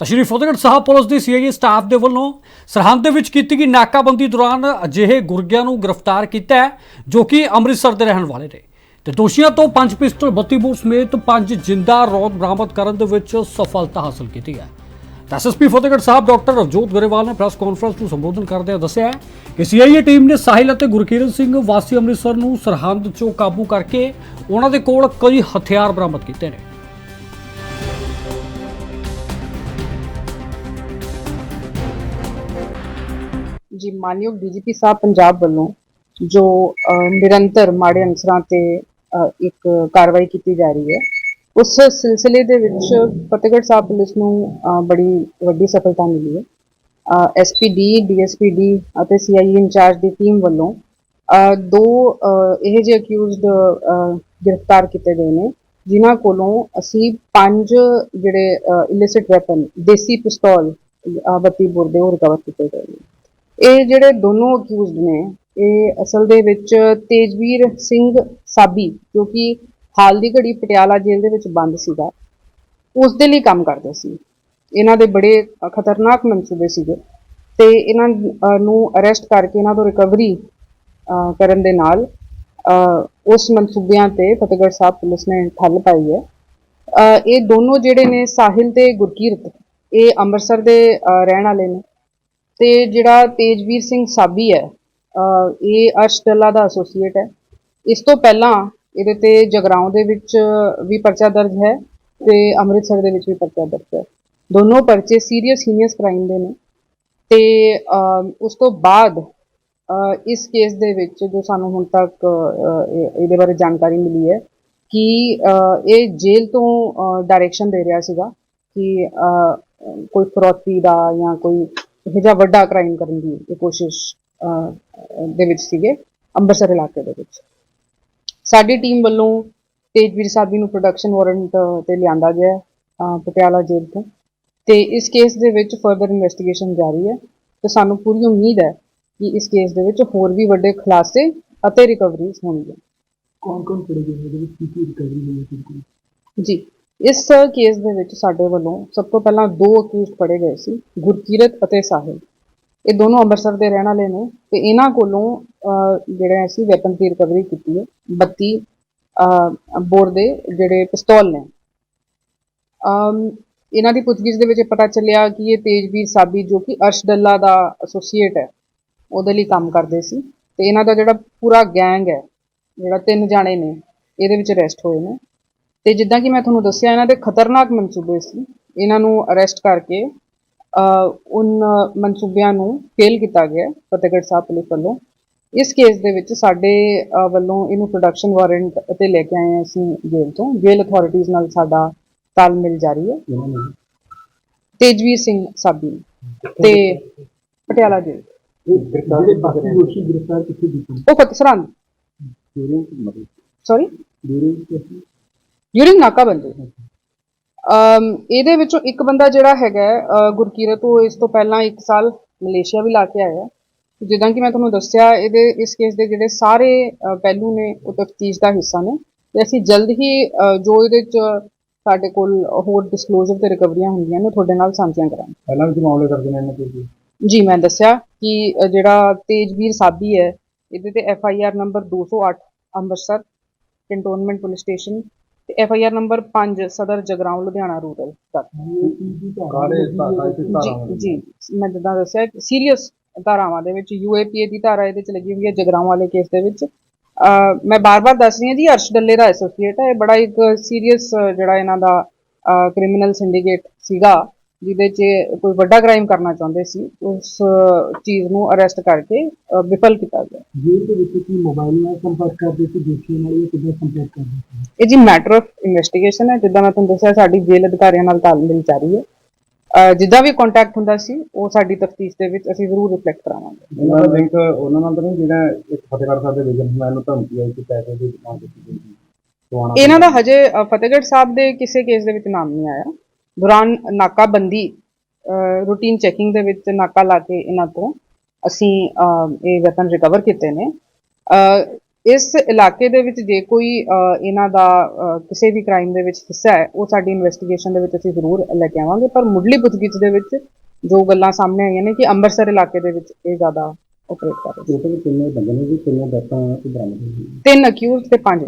ਤਾਂ ਸ਼੍ਰੀ ਫਤਿਹਗੜ੍ਹ ਸਾਹਿਬ ਪੁਲਿਸ ਦੀ CIA staff ਦੇ ਵੱਲੋਂ ਸਰਹੰਦ ਦੇ ਵਿੱਚ ਕੀਤੀ ਗਈ ਨਾਕਾਬੰਦੀ ਦੌਰਾਨ ਅਜਿਹੇ ਗੁਰਗਿਆਂ ਨੂੰ ਗ੍ਰਿਫਤਾਰ ਕੀਤਾ ਹੈ, ਜੋ ਕਿ ਅੰਮ੍ਰਿਤਸਰ ਦੇ ਰਹਿਣ ਵਾਲੇ ਨੇ। ਤੇ ਦੋਸ਼ੀਆਂ ਤੋਂ ਪੰਜ ਪਿਸਟਲ 32 ਬੋਰ ਸਮੇਤ ਪੰਜ ਜਿੰਦਾ ਰੌਦ ਬਰਾਮਦ ਕਰਨ ਦੇ ਵਿੱਚ ਸਫਲਤਾ ਹਾਸਲ ਕੀਤੀ ਹੈ। ਤਾਂ ਐਸਐਸਪੀ ਫਤਿਹਗੜ੍ਹ ਸਾਹਿਬ ਡਾਕਟਰ ਰਵਜੋਤ ਗਰੇਵਾਲ ਨੇ ਪ੍ਰੈਸ ਕਾਨਫਰੰਸ ਨੂੰ ਸੰਬੋਧਨ ਕਰਦਿਆਂ ਦੱਸਿਆ ਹੈ ਕਿ ਸੀਆਈਏ ਟੀਮ ਨੇ ਸਾਹਿਲ ਅਤੇ ਗੁਰਕੀਰਤ ਸਿੰਘ ਵਾਸੀ ਅੰਮ੍ਰਿਤਸਰ ਨੂੰ ਸਰਹੰਦ 'ਚੋਂ ਕਾਬੂ ਕਰਕੇ ਉਹਨਾਂ ਦੇ ਕੋਲ ਕਈ ਹਥਿਆਰ ਬਰਾਮਦ ਕੀਤੇ ਨੇ। ਜੀ ਮਾਨਯੋਗ ਡੀਜੀਪੀ ਸਾਹਿਬ ਪੰਜਾਬ ਵੱਲੋਂ ਜੋ ਨਿਰੰਤਰ ਮਾੜੇ ਅਨਸਰਾਂ ਤੇ ਇੱਕ ਕਾਰਵਾਈ ਕੀਤੀ ਜਾ ਰਹੀ ਹੈ ਉਸ ਸਿਲਸਿਲੇ ਦੇ ਵਿੱਚ ਫਤਿਹਗੜ੍ਹ ਸਾਹਿਬ ਪੁਲਿਸ ਨੂੰ ਬੜੀ ਵੱਡੀ ਸਫਲਤਾ ਮਿਲੀ ਹੈ। ਐਸਪੀਡੀ ਡੀਐਸਪੀਡੀ ਅਤੇ ਸੀਆਈਏ ਇੰਚਾਰਜ ਦੀ ਟੀਮ ਵੱਲੋਂ ਦੋ ਅਹ, ਇਹੋ ਜਿਹੇ ਅਕਿਊਜ਼ਡ ਗ੍ਰਿਫਤਾਰ ਕੀਤੇ ਗਏ ਨੇ ਜਿਨ੍ਹਾਂ ਕੋਲੋਂ ਅਸੀਂ ਪੰਜ ਜਿਹੜੇ ਇਲਿਸਿਟ ਵੈਪਨ ਦੇਸੀ ਪਿਸਤੌਲ 32 ਬੋਰ ਦੇ ਉਹ ਰਿਕਵਰ ਕੀਤੇ ਗਏ ਨੇ। ਇਹ ਜਿਹੜੇ ਦੋਨੋਂ ਅਕਿਊਜ਼ਡ ਨੇ, ਇਹ ਅਸਲ ਦੇ ਵਿੱਚ ਤੇਜਵੀਰ ਸਿੰਘ ਸਾਬੀ, ਜੋ ਕਿ ਹਾਲ ਦੀ ਘੜੀ ਪਟਿਆਲਾ ਜੇਲ੍ਹ ਦੇ ਵਿੱਚ ਬੰਦ ਸੀਗਾ, ਉਸ ਦੇ ਲਈ ਕੰਮ ਕਰਦੇ ਸੀ। ਇਹਨਾਂ ਦੇ ਬੜੇ ਖਤਰਨਾਕ ਮਨਸੂਬੇ ਸੀਗੇ ਤੇ ਇਹਨਾਂ ਨੂੰ ਅਰੈਸਟ ਕਰਕੇ ਇਹਨਾਂ ਤੋਂ ਰਿਕਵਰੀ ਕਰਨ ਦੇ ਨਾਲ ਉਸ ਮਨਸੂਬਿਆਂ ਤੇ ਫਤਿਹਗੜ੍ਹ ਸਾਹਿਬ ਪੁਲਿਸ ਨੇ ਠੱਲ ਪਾਈ ਹੈ। ਇਹ ਦੋਨੋਂ ਜਿਹੜੇ ਨੇ, ਸਾਹਿਲ ਤੇ ਗੁਰਕੀਰਤ, ਇਹ ਅੰਮ੍ਰਿਤਸਰ ਦੇ ਰਹਿਣ ਵਾਲੇ ਨੇ। ਤੇ ਜਿਹੜਾ ਤੇਜਵੀਰ ਸਿੰਘ ਸਾਬੀ ਹੈ ਇਹ ਅਰਸ਼ ਡੱਲਾ ਦਾ ਐਸੋਸੀਏਟ ਹੈ। ਇਸ ਤੋਂ ਪਹਿਲਾਂ ਇਹਦੇ ਤੇ ਜਗਰਾਉਂ ਦੇ ਵਿੱਚ ਵੀ ਪਰਚਾ ਦਰਜ ਹੈ ਤੇ ਅੰਮ੍ਰਿਤਸਰ ਦੇ ਵਿੱਚ ਵੀ ਪਰਚਾ ਦਰਜ ਹੈ। ਦੋਨੋਂ ਪਰਚੇ ਸੀਰੀਅਸ ਹੀਨੀਅਸ ਕ੍ਰਾਈਮ ਦੇ ਨੇ। ਤੇ ਉਸ ਤੋਂ ਬਾਅਦ ਇਸ ਕੇਸ ਦੇ ਵਿੱਚ ਜੋ ਸਾਨੂੰ ਹੁਣ ਤੱਕ ਇਹਦੇ ਬਾਰੇ ਜਾਣਕਾਰੀ ਮਿਲੀ ਹੈ ਕਿ ਇਹ ਜੇਲ੍ਹ ਤੋਂ ਡਾਇਰੈਕਸ਼ਨ ਦੇ ਰਿਹਾ ਸੀਗਾ ਕਿ ਕੋਈ ਫਰੋਤੀ ਦਾ ਜਾਂ ਕੋਈ ਇਹੋ ਜਿਹਾ ਵੱਡਾ ਕ੍ਰਾਈਮ ਕਰਨ ਦੀ ਇਹ ਕੋਸ਼ਿਸ਼ ਦੇ ਵਿੱਚ ਸੀਗੇ ਅੰਮ੍ਰਿਤਸਰ ਇਲਾਕੇ ਦੇ ਵਿੱਚ। ਸਾਡੀ ਟੀਮ ਵੱਲੋਂ ਤੇਜਵੀਰ ਸਾਬੀ ਨੂੰ ਪ੍ਰੋਡਕਸ਼ਨ ਵਾਰੰਟ ਤੇ ਲਿਆਂਦਾ ਗਿਆ ਪਟਿਆਲਾ ਜੇਲ੍ਹ ਤੋਂ। ਤੇ ਇਸ ਕੇਸ ਦੇ ਵਿੱਚ ਫਰਦਰ ਇਨਵੈਸਟੀਗੇਸ਼ਨ ਜਾਰੀ ਹੈ। ਤੇ ਸਾਨੂੰ ਪੂਰੀ ਉਮੀਦ ਹੈ ਕਿ ਇਸ ਕੇਸ ਦੇ ਵਿੱਚ ਹੋਰ ਵੀ ਵੱਡੇ ਖੁਲਾਸੇ ਅਤੇ ਰਿਕਵਰੀਜ਼ ਹੋਣਗੀਆਂ ਕੌਣ ਕੌਣ ਫੜੇ ਗਏ ਨੇ? ਉਹਦੇ ਵਿੱਚ ਕੀ ਕੀ ਰਿਕਵਰੀ ਹੋਈ ਹੈ? ਬਿਲਕੁਲ ਜੀ ਇਸ ਕੇਸ ਦੇ ਵਿੱਚ ਸਾਡੇ ਵੱਲੋਂ ਸਭ ਤੋਂ ਪਹਿਲਾਂ ਦੋ ਅਕਿਊਜ਼ਡ ਫੜੇ ਗਏ ਸੀ ਗੁਰਕੀਰਤ ਅਤੇ ਸਾਹਿਲ। ਇਹ ਦੋਨੋਂ ਅੰਮ੍ਰਿਤਸਰ ਦੇ ਰਹਿਣ ਵਾਲੇ ਨੇ ਤੇ ਇਹਨਾਂ ਕੋਲੋਂ ਅਹ, ਜਿਹੜੇ ਅਸੀਂ ਵੈਪਨ ਦੀ ਰਿਕਵਰੀ ਕੀਤੀ ਹੈ 32 ਬੋਰ ਦੇ ਜਿਹੜੇ ਪਿਸਤੌਲ ਨੇ। ਇਹਨਾਂ ਦੀ ਪੁੱਛਗਿੱਛ ਦੇ ਵਿੱਚ ਪਤਾ ਚੱਲਿਆ ਕਿ ਇਹ ਤੇਜਵੀਰ ਸਾਬੀ ਜੋ ਕਿ ਅਰਸ਼ ਡੱਲਾ ਦਾ ਐਸੋਸੀਏਟ ਹੈ ਉਹਦੇ ਲਈ ਕੰਮ ਕਰਦੇ ਸੀ ਤੇ ਇਹਨਾਂ ਦਾ ਜਿਹੜਾ ਪੂਰਾ ਗੈਂਗ ਹੈ ਜਿਹੜਾ ਤਿੰਨ ਜਾਣੇ ਨੇ ਇਹਦੇ ਵਿੱਚ ਅਰੈਸਟ ਹੋਏ ਨੇ। ਤੇ ਜਿੱਦਾਂ ਕਿ ਮੈਂ ਤੁਹਾਨੂੰ ਦੱਸਿਆ ਇਹਨਾਂ ਦੇ ਖਤਰਨਾਕ ਮਨਸੂਬੇ ਸੀ। ਇਹਨਾਂ ਨੂੰ ਅਰੈਸਟ ਕਰਕੇ ਅਹ, ਉਨ ਮਨਸੂਬਿਆਂ ਨੂੰ ਫੇਲ ਕੀਤਾ ਗਿਆ ਫਤਿਹਗੜ੍ਹ ਸਾਹਿਬ ਪੁਲਿਸ ਵੱਲੋਂ। ਇਸ ਕੇਸ ਦੇ ਵਿੱਚ ਸਾਡੇ ਵੱਲੋਂ ਇਹਨੂੰ ਪ੍ਰੋਡਕਸ਼ਨ ਵਾਰੰਟ ਤੇ ਲੈ ਕੇ ਆਏ ਹਾਂ ਅਸੀਂ ਜੇਲ੍ਹ ਤੋਂ। ਜੇਲ੍ਹ ਅਥਾਰਟੀਜ਼ ਨਾਲ ਸਾਡਾ ਤਾਲਮੇਲ ਜਾਰੀ ਹੈ। ਤੇਜਵੀਰ ਸਿੰਘ ਸਾਬੀ ਤੇ ਪਟਿਆਲਾ ਜੇਲ੍ਹ। ਇਹ ਗ੍ਰਿਫਤਾਰ ਦੇ ਬਾਕੀ ਦੋਸ਼ੀ ਗ੍ਰਿਫਤਾਰ ਕਿੱਥੇ ਕੀਤੇ? ਉਹ ਮਤਲਬ। ਸੌਰੀ ਡਿਊਰਿੰਗ ਨਾਕਾਬੰਦੀ ਅਮ ਇਹਦੇ ਵਿੱਚੋਂ ਇੱਕ ਬੰਦਾ ਜਿਹੜਾ ਹੈਗਾ ਗੁਰਕੀਰਤ ਉਹ ਇਸ ਤੋਂ ਪਹਿਲਾਂ 1 ਸਾਲ ਮਲੇਸ਼ੀਆ ਵੀ ਲਾ ਕੇ ਆਇਆ। ਜਿੱਦਾਂ ਕਿ ਮੈਂ ਤੁਹਾਨੂੰ ਦੱਸਿਆ ਇਹਦੇ ਇਸ ਕੇਸ ਦੇ ਜਿਹੜੇ ਸਾਰੇ ਪਹਿਲੂ ਨੇ ਉਹ ਤਫਤੀਸ਼ ਦਾ ਹਿੱਸਾ ਨੇ। ਤੇ ਅਸੀਂ ਜਲਦ ਹੀ ਜੋ ਇਹਦੇ ਚ ਸਾਡੇ ਕੋਲ ਹੋਰ ਡਿਸਕਲੋਜ਼ਰ ਤੇ ਰਿਕਵਰੀਆਂ ਹੁੰਦੀਆਂ ਨੇ ਤੁਹਾਡੇ ਨਾਲ ਸਾਂਝੀਆਂ ਕਰਾਂਗੇ। ਪਹਿਲਾਂ ਵੀ ਮਾਮਲੇ ਕਰਦੇ ਨੇ ਇਹਨਾਂ ਤੇ ਜੀ? ਮੈਂ ਦੱਸਿਆ ਕਿ ਜਿਹੜਾ ਤੇਜਵੀਰ ਸਾਬੀ ਹੈ ਇਹਦੇ ਤੇ F I R number 208 Amritsar cantonment police station F I R number 5 Sadar Jagraon Ludhiana rural ਤੱਕ। ਕਾਲੇ ਧਾਰਾ ਇਸ ਜੀ ਜੀ ਮੈਂ ਜਿੱਦਾਂ ਦੱਸਿਆ ਸੀਰੀਅਸ ਧਾਰਾਵਾਂ ਦੇ ਵਿੱਚ ਯੂਏਪੀਏ ਦੀ ਧਾਰਾ ਇਹਦੇ ਚ ਲੱਗੀ ਹੋਈ ਹੈ ਜਗਰਾਉਂ ਵਾਲੇ ਕੇਸ ਦੇ ਵਿੱਚ। ਮੈਂ ਬਾਰ-ਬਾਰ ਦੱਸ ਰਹੀ ਹਾਂ ਜੀ ਅਰਸ਼ ਡੱਲੇ ਦਾ ਐਸੋਸੀਏਟ ਹੈ ਇਹ ਬੜਾ ਇੱਕ ਸੀਰੀਅਸ ਜਿਹੜਾ ਇਹਨਾਂ ਦਾ ਕ੍ਰਿਮੀਨਲ ਸਿੰਡੀਕੇਟ ਸੀਗਾ। ਜਿਹਦੇ 'ਚ ਕੋਈ ਵੱਡਾ ਕ੍ਰਾਈਮ ਕਰਨਾ ਚਾਹੁੰਦੇ ਸੀ ਉਸ ਚੀਜ਼ ਨੂੰ ਅਰੈਸਟ ਕਰਕੇ ਵਿਫਲ ਕੀਤਾ ਗਿਆ। ਜੇਲ੍ਹ ਦੇ ਵਿੱਚ ਕੀ ਮੋਬਾਈਲ ਨਾਲ ਸੰਪਰਕ ਕਰਦੇ ਸੀ ਦੋਸ਼ੀਆਂ ਨਾਲ ਇਹ ਕਿੱਦਾਂ ਸੰਪਰਕ ਕਰਦੇ ਸੀ? ਇਹ ਜੀ ਮੈਟਰ ਆਫ ਇਨਵੈਸਟੀਗੇਸ਼ਨ ਹੈ। ਜਿੱਦਾਂ ਮੈਂ ਤੁਹਾਨੂੰ ਦੱਸਿਆ ਸਾਡੀ ਜੇਲ੍ਹ ਅਧਿਕਾਰੀਆਂ ਨਾਲ ਤਾਲਮੇਲ ਜਾਰੀ ਹੈ। ਜਿੱਦਾਂ ਵੀ ਕੰਟੈਕਟ ਹੁੰਦਾ ਸੀ ਉਹ ਸਾਡੀ ਤਫਤੀਸ਼ ਦੇ ਵਿੱਚ ਅਸੀਂ ਜ਼ਰੂਰ ਰਿਫਲੈਕਟ ਕਰਾਵਾਂਗੇ। ਉਹਨਾਂ ਦਾ ਲਿੰਕ ਉਹਨਾਂ ਨਾਲ ਤਾਂ ਨਹੀਂ ਜਿਹੜਾ ਇੱਕ ਫਤਿਹਗੜ੍ਹ ਸਾਹਿਬ ਦੇ ਬਿਜ਼ਨਸਮੈਨ ਨੂੰ ਧਮਕੀ ਆਈ ਕਿ ਪੈਸੇ ਦੀ ਮੰਗ ਕੀਤੀ ਗਈ ਸੀ ਇਹਨਾਂ ਦਾ ਹਜੇ ਫਤਿਹਗੜ੍ਹ ਸਾਹਿਬ ਦੇ ਕਿਸੇ ਕੇਸ ਦੇ ਵਿੱਚ ਨਾਮ ਨਹੀਂ ਆਇਆ। ਦੌਰਾਨ ਨਾਕਾਬੰਦੀ ਰੂਟੀਨ ਚੈਕਿੰਗ ਦੇ ਵਿੱਚ ਨਾਕਾ ਲਾ ਕੇ ਇਹਨਾਂ ਤੋਂ ਅਸੀਂ ਇਹ ਵੈਪਨ ਰਿਕਵਰ ਕੀਤੇ ਨੇ। ਇਸ ਇਲਾਕੇ ਦੇ ਵਿੱਚ ਜੇ ਕੋਈ ਇਹਨਾਂ ਦਾ ਕਿਸੇ ਵੀ ਕ੍ਰਾਈਮ ਦੇ ਵਿੱਚ ਹਿੱਸਾ ਹੈ ਉਹ ਸਾਡੀ ਇਨਵੈਸਟੀਗੇਸ਼ਨ ਦੇ ਵਿੱਚ ਅਸੀਂ ਜ਼ਰੂਰ ਲੈ ਕੇ ਆਵਾਂਗੇ। ਪਰ ਮੁੱਢਲੀ ਪੁੱਛਗਿੱਛ ਦੇ ਵਿੱਚ ਜੋ ਗੱਲਾਂ ਸਾਹਮਣੇ ਆਈਆਂ ਨੇ ਕਿ ਅੰਮ੍ਰਿਤਸਰ ਇਲਾਕੇ ਦੇ ਵਿੱਚ ਇਹ ਜ਼ਿਆਦਾ ਆਪਰੇਟ ਕਰ ਰਹੇ ਸੀ ਟੋਟਲ ਕਿੰਨੇ ਬੰਦੇ ਨੇ ਜੀ ਕਿੰਨੇ ਬੈਠਾਂ ਬਰਾਮਦ ਹੋਈਆਂ ਤਿੰਨ ਅਕਿਊਜ਼ ਤੇ ਪੰਜ